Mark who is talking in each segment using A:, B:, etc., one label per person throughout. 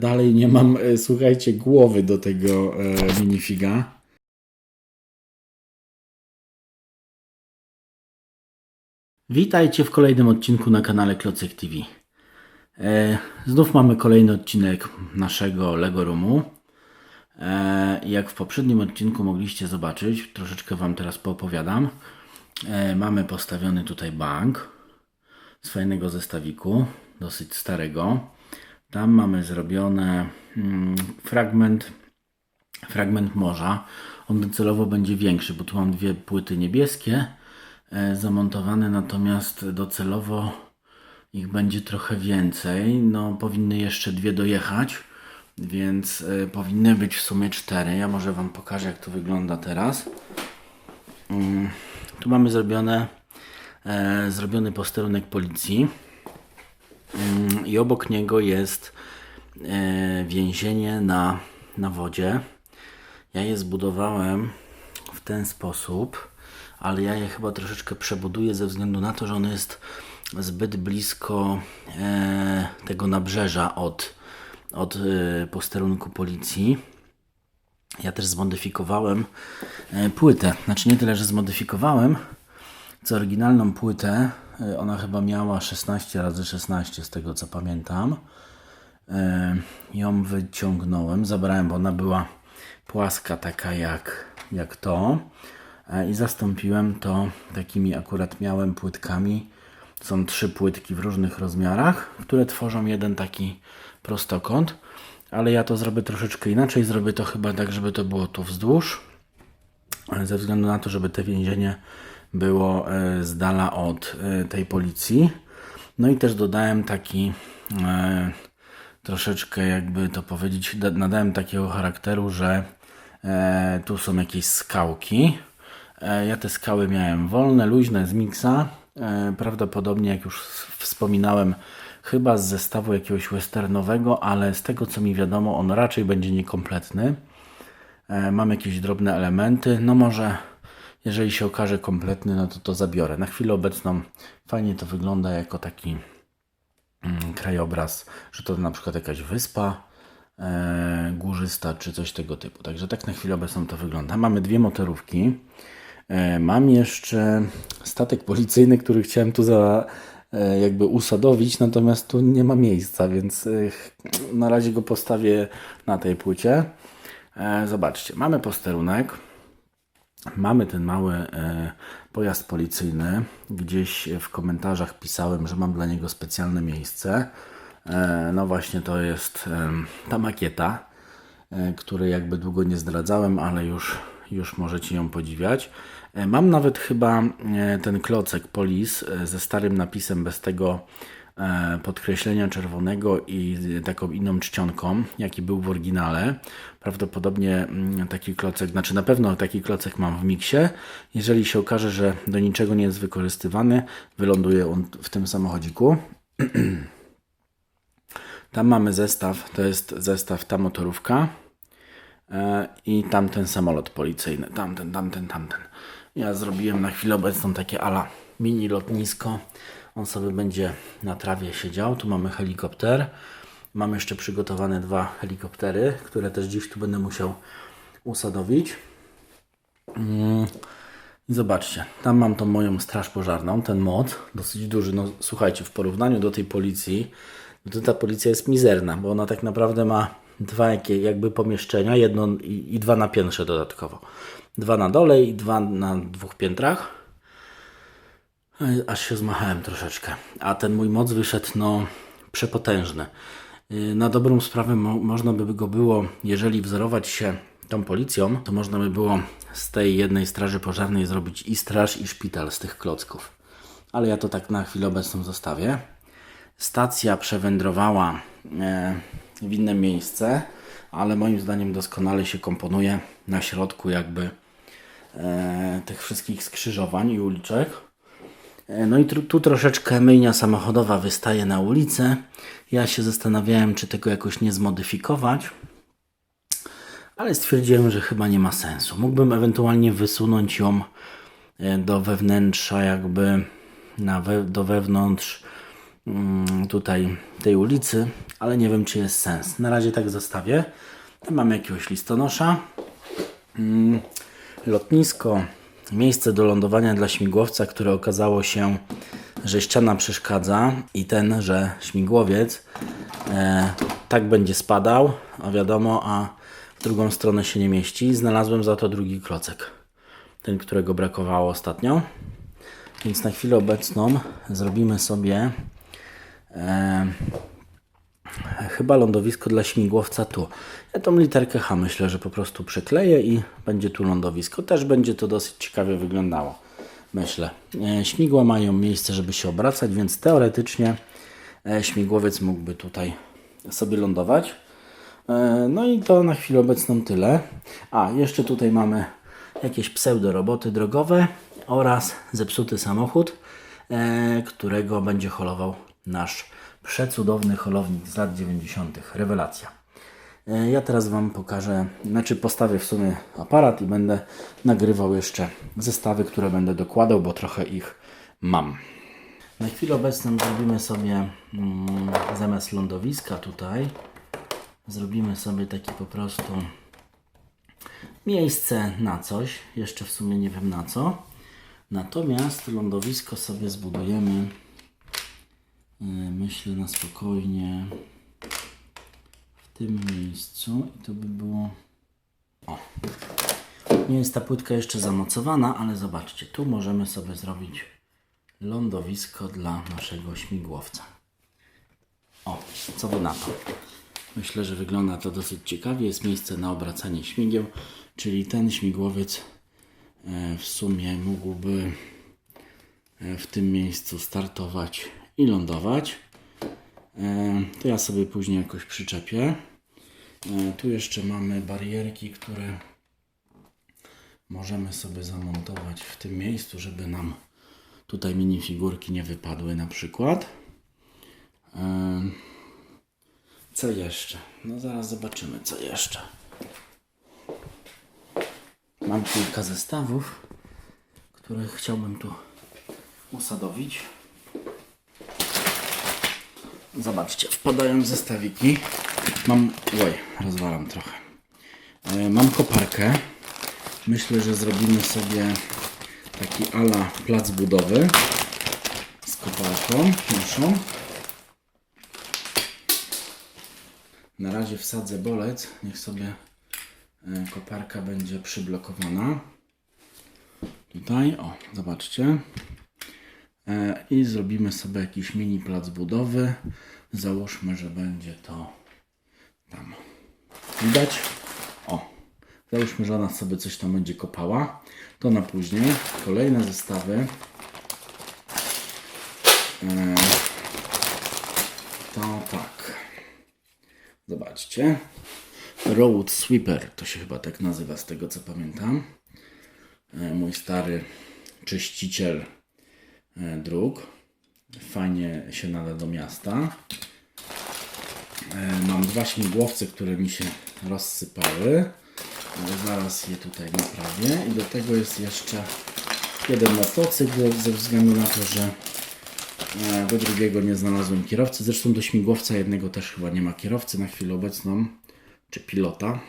A: Dalej nie mam, e, słuchajcie, głowy do tego e, minifiga. Witajcie w kolejnym odcinku na kanale Klocek TV. E, znów mamy kolejny odcinek naszego Lego Roomu. E, jak w poprzednim odcinku mogliście zobaczyć, troszeczkę Wam teraz poopowiadam. E, mamy postawiony tutaj bank z fajnego zestawiku, dosyć starego. Tam mamy zrobione mm, fragment, fragment morza. On docelowo będzie większy, bo tu mam dwie płyty niebieskie e, zamontowane, natomiast docelowo ich będzie trochę więcej. No, powinny jeszcze dwie dojechać, więc e, powinny być w sumie cztery. Ja może Wam pokażę, jak to wygląda teraz. Mm, tu mamy zrobione, e, zrobiony posterunek policji. Mm, I obok niego jest e, więzienie na, na wodzie. Ja je zbudowałem w ten sposób, ale ja je chyba troszeczkę przebuduję ze względu na to, że ono jest zbyt blisko e, tego nabrzeża od, od e, posterunku policji. Ja też zmodyfikowałem płytę. Znaczy nie tyle, że zmodyfikowałem, co oryginalną płytę. E, Ona chyba miała 16 razy 16 z tego co pamiętam. E, Ją wyciągnąłem, zabrałem, bo ona była płaska taka jak, jak to. E, I zastąpiłem to takimi akurat miałem płytkami. Są trzy płytki w różnych rozmiarach, które tworzą jeden taki prostokąt. Ale ja to zrobię troszeczkę inaczej. Zrobię to chyba tak, żeby to było tu wzdłuż ze względu na to, żeby te więzienie było e, z dala od e, tej policji. No i też dodałem taki e, troszeczkę, jakby to powiedzieć, da- nadałem takiego charakteru, że tu są jakieś skałki. Ja te skały miałem wolne, luźne z miksa. Prawdopodobnie, jak już wspominałem, chyba z zestawu jakiegoś westernowego, ale z tego co mi wiadomo, on raczej będzie niekompletny. Mam jakieś drobne elementy. No może, jeżeli się okaże kompletny, no to to zabiorę. Na chwilę obecną fajnie to wygląda jako taki mm, krajobraz, że to na przykład jakaś wyspa e, górzysta czy coś tego typu. Także tak na chwilę obecną to wygląda. Mamy dwie motorówki. E, mam jeszcze statek policyjny, który chciałem tu za e, jakby usadowić, natomiast tu nie ma miejsca, więc e, na razie go postawię na tej płycie. E, Zobaczcie, mamy posterunek, mamy ten mały e, pojazd policyjny. Gdzieś w komentarzach pisałem, że mam dla niego specjalne miejsce. E, No właśnie to jest ta makieta, e, której jakby długo nie zdradzałem, ale już, już możecie ją podziwiać. Mam nawet chyba ten klocek polis ze starym napisem bez tego podkreślenia czerwonego i taką inną czcionką, jaki był w oryginale. Prawdopodobnie mm, taki klocek, znaczy na pewno taki klocek mam w miksie. Jeżeli się okaże, że do niczego nie jest wykorzystywany, wyląduje on w tym samochodziku. Tam mamy zestaw, to jest zestaw ta motorówka e, i tamten samolot policyjny, tamten, tamten, tamten. Ja zrobiłem na chwilę obecną takie ala mini lotnisko. On sobie będzie na trawie siedział. Tu mamy helikopter. Mam jeszcze przygotowane dwa helikoptery, które też dziś tu będę musiał usadowić. Mm. I zobaczcie, tam mam tą moją straż pożarną, ten mod, dosyć duży. No słuchajcie, w porównaniu do tej policji, no to ta policja jest mizerna, bo ona tak naprawdę ma dwa jakby pomieszczenia, jedno i, i dwa na piętrze dodatkowo. Dwa na dole i dwa na dwóch piętrach. Ej, Aż się zmachałem troszeczkę. A ten mój moc wyszedł, no, przepotężny. Yy, Na dobrą sprawę mo można by go było, jeżeli wzorować się tą policją, to można by było z tej jednej straży pożarnej zrobić i straż, i szpital z tych klocków. Ale ja to tak na chwilę obecną zostawię. Stacja przewędrowała e, w inne miejsce, ale moim zdaniem doskonale się komponuje na środku jakby e, tych wszystkich skrzyżowań i uliczek. E, No i tu, tu troszeczkę myjnia samochodowa wystaje na ulicę. Ja się zastanawiałem, czy tego jakoś nie zmodyfikować, ale stwierdziłem, że chyba nie ma sensu. Mógłbym ewentualnie wysunąć ją e, do wewnętrza, jakby na we, do wewnątrz mm, tutaj tej ulicy, ale nie wiem czy jest sens. Na razie tak zostawię. Tam mamy jakiegoś listonosza. Mm, lotnisko, miejsce do lądowania dla śmigłowca, które okazało się, że ściana przeszkadza i ten, że śmigłowiec e, tak będzie spadał, a wiadomo, a w drugą stronę się nie mieści. Znalazłem za to drugi klocek, ten, którego brakowało ostatnio. Więc na chwilę obecną zrobimy sobie e, chyba lądowisko dla śmigłowca tu. Ja tą literkę H myślę, że po prostu przykleję i będzie tu lądowisko. Też będzie to dosyć ciekawie wyglądało. Myślę. E, śmigła mają miejsce, żeby się obracać, więc teoretycznie e, śmigłowiec mógłby tutaj sobie lądować. E, No i to na chwilę obecną tyle. A, jeszcze tutaj mamy jakieś pseudo roboty drogowe oraz zepsuty samochód, którego będzie holował nasz przecudowny holownik z lat 90. Rewelacja. E, Ja teraz Wam pokażę, znaczy postawię w sumie aparat i będę nagrywał jeszcze zestawy, które będę dokładał, bo trochę ich mam. Na chwilę obecną zrobimy sobie mm, zamiast lądowiska tutaj, zrobimy sobie taki po prostu miejsce na coś. Jeszcze w sumie nie wiem na co. Natomiast lądowisko sobie zbudujemy, myślę na spokojnie, w tym miejscu i to by było. O. Nie jest ta płytka jeszcze zamocowana, ale zobaczcie, tu możemy sobie zrobić lądowisko dla naszego śmigłowca. O, co wy na to? Myślę, że wygląda to dosyć ciekawie. Jest miejsce na obracanie śmigieł, czyli ten śmigłowiec e, w sumie mógłby e, w tym miejscu startować i lądować. E, To ja sobie później jakoś przyczepię. E, Tu jeszcze mamy barierki, które możemy sobie zamontować w tym miejscu, żeby nam tutaj minifigurki nie wypadły na przykład. Em, Co jeszcze? No zaraz zobaczymy co jeszcze. Mam kilka zestawów, które chciałbym tu usadowić. Zobaczcie, wpadają zestawiki. Mam. Oj, rozwalam trochę. E, Mam koparkę. Myślę, że zrobimy sobie taki ala plac budowy z koparką naszą. Na razie wsadzę bolec, niech sobie e, koparka będzie przyblokowana. Tutaj, o, zobaczcie. E, I zrobimy sobie jakiś mini plac budowy. Załóżmy, że będzie to tam. Widać? O, załóżmy, że ona sobie coś tam będzie kopała. To na później. Kolejne zestawy. E, To tak. Zobaczcie. Road Sweeper to się chyba tak nazywa z tego co pamiętam. E, Mój stary czyściciel dróg. Fajnie się nada do miasta. E, Mam dwa śmigłowce, które mi się rozsypały. Ale zaraz je tutaj naprawię. I do tego jest jeszcze jeden motocykl ze względu na to, że e, do drugiego nie znalazłem kierowcy. Zresztą do śmigłowca jednego też chyba nie ma kierowcy na chwilę obecną, czy pilota.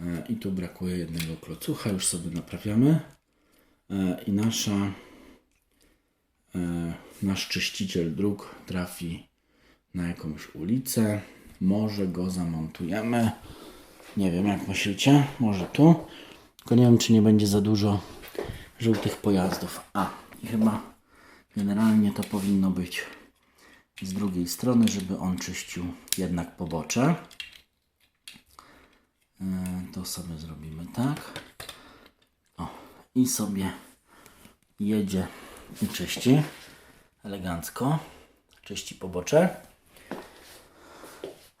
A: E, I tu brakuje jednego klocucha, już sobie naprawiamy. E, I nasza, e, nasz czyściciel dróg trafi na jakąś ulicę. Może go zamontujemy. Nie wiem, jak myślicie? Może tu? Tylko nie wiem, czy nie będzie za dużo żółtych pojazdów. A, i chyba generalnie to powinno być z drugiej strony, żeby on czyścił jednak pobocze. E, To sobie zrobimy tak. O, i sobie jedzie i czyści elegancko. Czyści pobocze.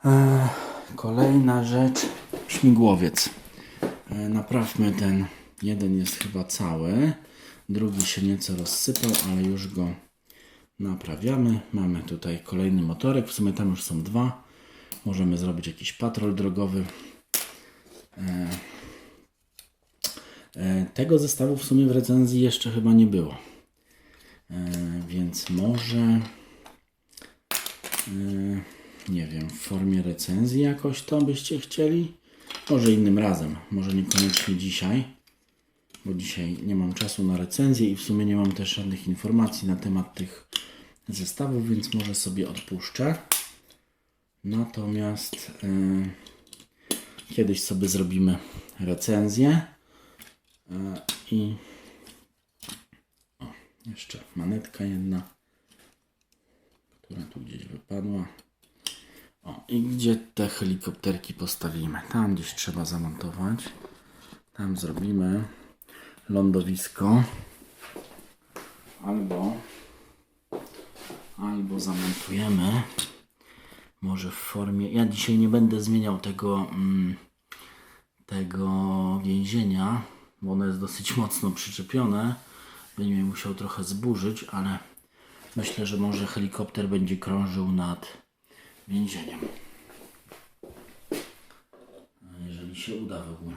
A: E, Kolejna rzecz, śmigłowiec. E, Naprawmy ten. Jeden jest chyba cały, drugi się nieco rozsypał, ale już go naprawiamy. Mamy tutaj kolejny motorek, w sumie tam już są dwa. Możemy zrobić jakiś patrol drogowy. E, Tego zestawu w sumie w recenzji jeszcze chyba nie było. Więc może e, nie wiem, w formie recenzji jakoś to byście chcieli? Może innym razem, może niekoniecznie dzisiaj, bo dzisiaj nie mam czasu na recenzję i w sumie nie mam też żadnych informacji na temat tych zestawów, więc może sobie odpuszczę. Natomiast e, kiedyś sobie zrobimy recenzję e, i jeszcze manetka jedna, która tu gdzieś wypadła. O, i gdzie te helikopterki postawimy? Tam gdzieś trzeba zamontować. Tam zrobimy lądowisko. Albo albo zamontujemy może w formie. Ja dzisiaj nie będę zmieniał tego mm, tego więzienia, bo ono jest dosyć mocno przyczepione. Będzie mnie musiał trochę zburzyć, ale myślę, że może helikopter będzie krążył nad więzieniem. Jeżeli się uda w ogóle.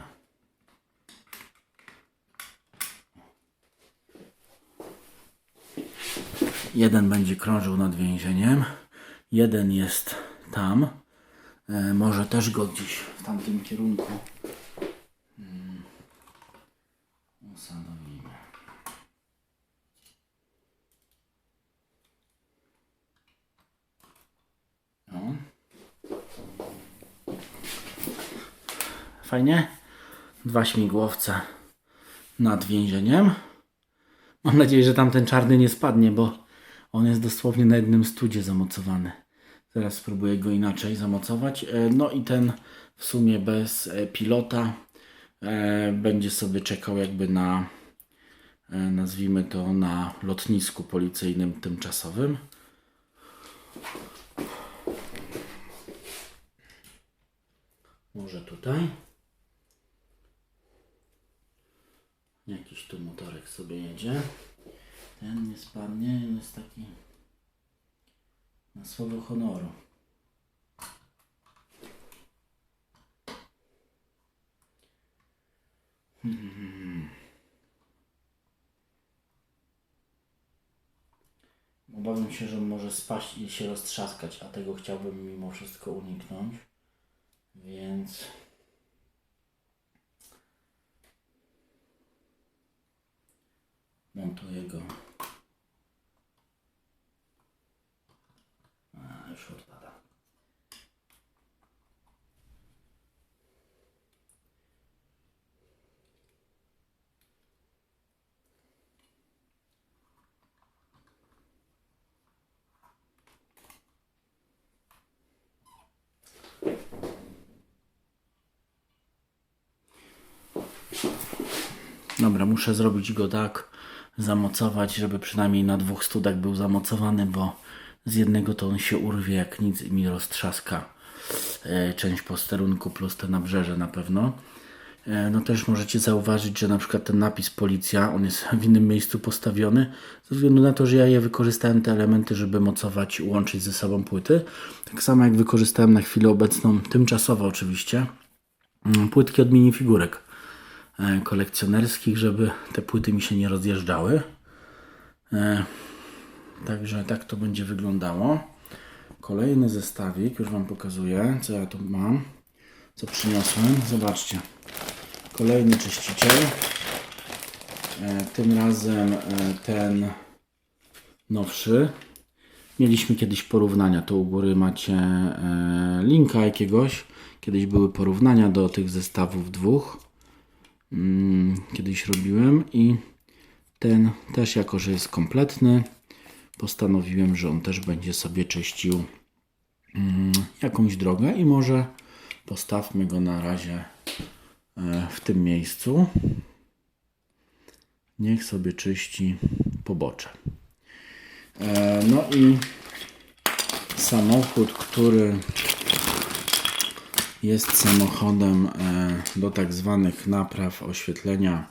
A: Jeden będzie krążył nad więzieniem, jeden jest tam. E, może też go gdzieś w tamtym kierunku mm, usadowimy. No. Fajnie. Dwa śmigłowce nad więzieniem. Mam nadzieję, że tamten czarny nie spadnie, bo on jest dosłownie na jednym studzie zamocowany. Teraz spróbuję go inaczej zamocować. E, No i ten w sumie bez e, pilota e, będzie sobie czekał jakby na nazwijmy to na lotnisku policyjnym tymczasowym. Może tutaj. Jakiś tu motorek sobie jedzie. Ten nie spadnie, jest taki na słowo honoru. Obawiam się, że może spaść i się roztrzaskać, a tego chciałbym mimo wszystko uniknąć. Więc montuję go. A, już odpada. Dobra, muszę zrobić go tak, zamocować, żeby przynajmniej na dwóch studach był zamocowany, bo z jednego to on się urwie jak nic i mi roztrzaska e, część posterunku plus te nabrzeże na pewno. E, No też możecie zauważyć, że na przykład ten napis policja, on jest w innym miejscu postawiony, ze względu na to, że ja je wykorzystałem te elementy, żeby mocować, łączyć ze sobą płyty. Tak samo jak wykorzystałem na chwilę obecną, tymczasowo oczywiście, mm, płytki od minifigurek kolekcjonerskich, żeby te płyty mi się nie rozjeżdżały. E, Także tak to będzie wyglądało. Kolejny zestawik, już Wam pokazuję, co ja tu mam, co przyniosłem. Zobaczcie. Kolejny czyściciel. E, tym razem e, ten nowszy. Mieliśmy kiedyś porównania. Tu u góry macie e, linka jakiegoś. Kiedyś były porównania do tych zestawów dwóch. Mm, kiedyś robiłem i ten też jako, że jest kompletny, postanowiłem, że on też będzie sobie czyścił mm, jakąś drogę i może postawmy go na razie e, w tym miejscu. Niech sobie czyści pobocze. E, No i samochód, który jest samochodem e, do tak zwanych napraw oświetlenia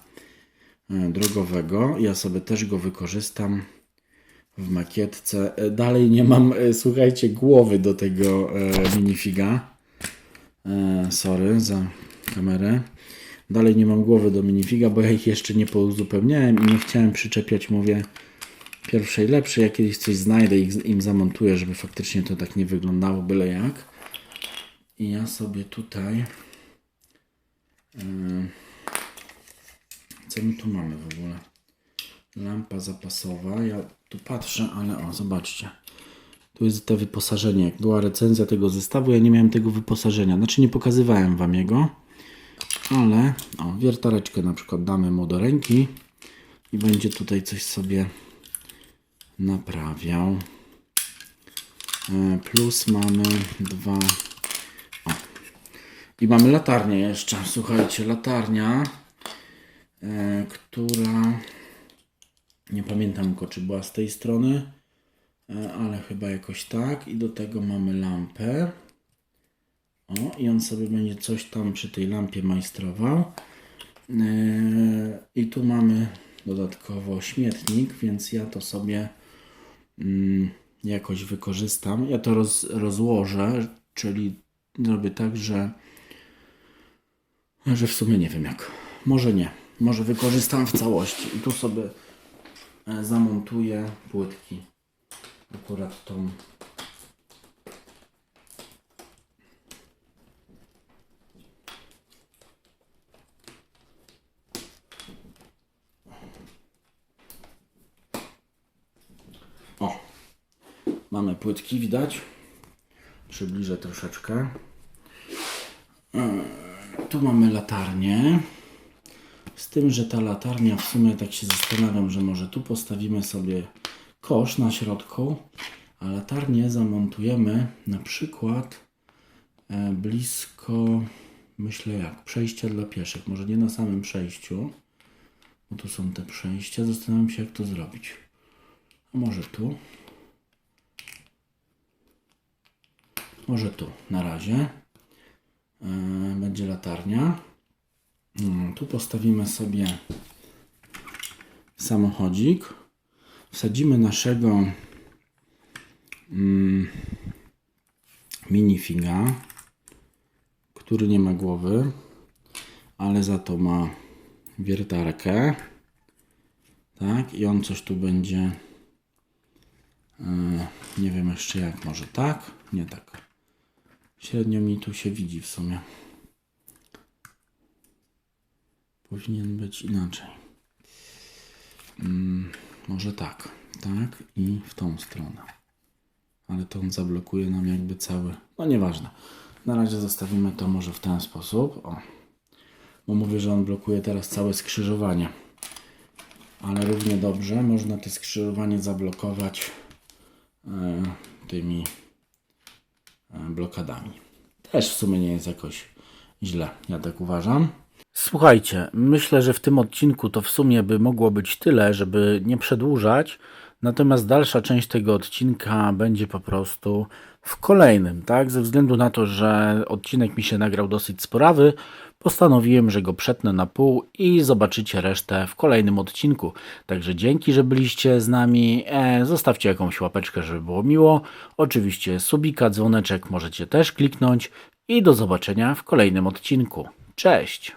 A: e, drogowego. Ja sobie też go wykorzystam w makietce. E, Dalej nie mam, słuchajcie, głowy do tego minifiga. Sorry za kamerę. Dalej nie mam głowy do minifiga, bo ja ich jeszcze nie pouzupełniałem i nie chciałem przyczepiać, mówię, pierwszej lepszej. Ja kiedyś coś znajdę i im zamontuję, żeby faktycznie to tak nie wyglądało byle jak. I ja sobie tutaj. Co my tu mamy w ogóle? Lampa zapasowa. Ja tu patrzę, ale o, zobaczcie. Tu jest te wyposażenie. Jak była recenzja tego zestawu, ja nie miałem tego wyposażenia. Znaczy nie pokazywałem Wam jego. Ale, o, wiertareczkę na przykład damy mu do ręki i będzie tutaj coś sobie naprawiał. E, Plus mamy dwa. I mamy latarnię jeszcze. Słuchajcie, latarnia, e, która nie pamiętam tylko, czy była z tej strony, e, ale chyba jakoś tak. I do tego mamy lampę. O, i on sobie będzie coś tam przy tej lampie majstrował. Yy, I tu mamy dodatkowo śmietnik, więc ja to sobie mm, jakoś wykorzystam. Ja to roz, rozłożę, czyli zrobię tak, że, że w sumie nie wiem jak. Może nie. Może wykorzystam w całości. I tu sobie e, zamontuję płytki. Akurat tą O, mamy płytki, widać. Przybliżę troszeczkę. E, Tu mamy latarnię. Z tym, że ta latarnia w sumie tak się zastanawiam, że może tu postawimy sobie kosz na środku, a latarnię zamontujemy na przykład e, blisko, myślę jak, przejścia dla pieszych. Może nie na samym przejściu, bo tu są te przejścia. Zastanawiam się, jak to zrobić. A może tu? Może tu na razie. Yy, będzie latarnia. Mm, Tu postawimy sobie samochodzik. Wsadzimy naszego mm, minifiga, który nie ma głowy, ale za to ma wiertarkę. Tak, i on coś tu będzie. e, Nie wiem jeszcze jak, może tak? Nie tak. Średnio mi tu się widzi w sumie. Powinien być inaczej. Mm, może tak, tak i w tą stronę. Ale to on zablokuje nam jakby cały. No nieważne. Na razie zostawimy to może w ten sposób. O. Bo mówię, że on blokuje teraz całe skrzyżowanie. Ale równie dobrze można to skrzyżowanie zablokować e, tymi blokadami. Też w sumie nie jest jakoś źle, ja tak uważam. Słuchajcie, myślę, że w tym odcinku to w sumie by mogło być tyle, żeby nie przedłużać. Natomiast dalsza część tego odcinka będzie po prostu w kolejnym, tak? Ze względu na to, że odcinek mi się nagrał dosyć sporawy, postanowiłem, że go przetnę na pół i zobaczycie resztę w kolejnym odcinku. Także dzięki, że byliście z nami. E, zostawcie jakąś łapeczkę, żeby było miło. Oczywiście subika, dzwoneczek możecie też kliknąć i do zobaczenia w kolejnym odcinku. Cześć!